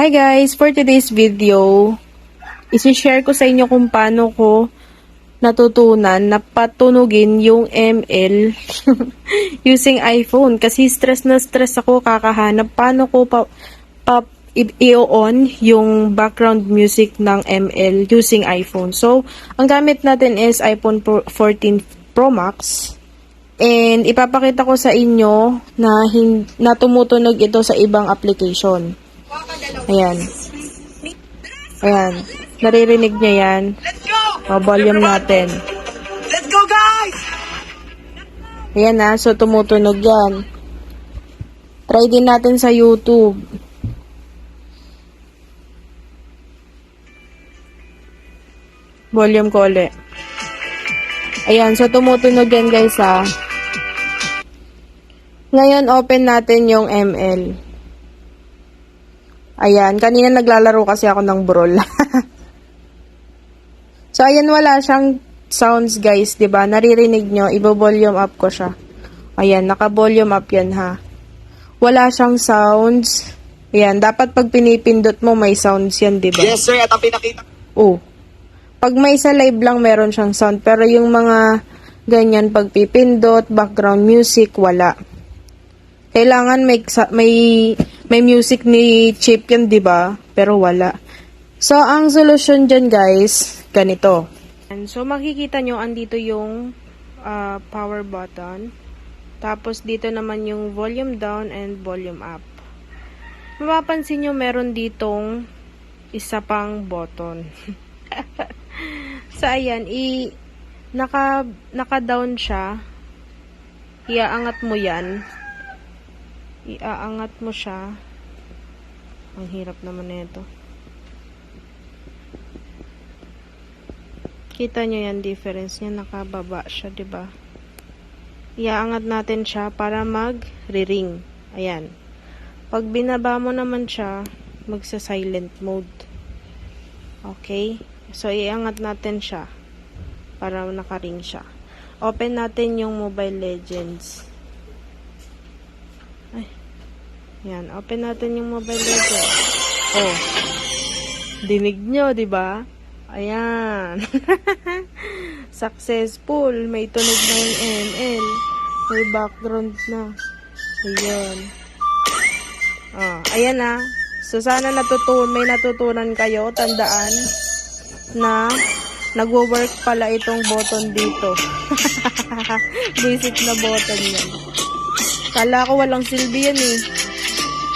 Hi guys! For today's video, isi-share ko sa inyo kung paano ko natutunan na patunugin yung ML using iPhone. Kasi stress na stress ako kakahanap paano ko pa, pa i-on yung background music ng ML using iPhone. So, ang gamit natin is iPhone Pro- 14 Pro Max. And ipapakita ko sa inyo na, na tumutunog ito sa ibang application. Ayan. Ayan. Naririnig niya yan. O, volume natin. Let's go, guys! Ayan na. So, tumutunog yan. Try din natin sa YouTube. Volume ko ulit. Ayan. So, tumutunog yan guys ha. Ngayon, open natin yung ML. Ayan. Kanina naglalaro kasi ako ng brawl. so, ayan wala siyang sounds guys, 'di ba? Naririnig nyo, ibo-volume up ko siya. Ayan, naka-volume up yan ha. Wala siyang sounds. Ayan, dapat pag pinipindot mo may sounds yan, 'di ba? Yes, sir. At ang pinakita Oh. Pag may sa live lang meron siyang sound, pero yung mga ganyan pag pipindot, background music wala. Kailangan may may may music ni Chip yan, 'di ba? Pero wala. So ang solusyon diyan, guys, ganito. And so makikita nyo andito yung ah, power button. Tapos dito naman yung volume down and volume up. Mapapansin nyo meron ditong isa pang button. so, ayan, i, naka, naka-down siya. Iaangat mo yan. Iaangat mo siya. Ang hirap naman nito. Kita nyo yan difference niya. Nakababa siya, 'di ba? Iaangat natin siya para mag-ring. Ayan. Pag binaba mo naman siya, magsa-silent mode. Okay? So, iangat natin siya para nakaring siya. Open natin yung Mobile Legends. Ay. Yan. Open natin yung Mobile Legends. Oh. Dinig nyo, di ba? Ayan. Successful. May tunog na yung ML. May background na. Ayan. Ah, ayan na. So, sana natutun may natutunan kayo. Tandaan na nagwo-work pala itong button dito. Basic na button yan. Kala ko walang silbi yan eh.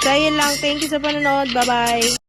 Ayun lang. Thank you sa panonood. Bye-bye.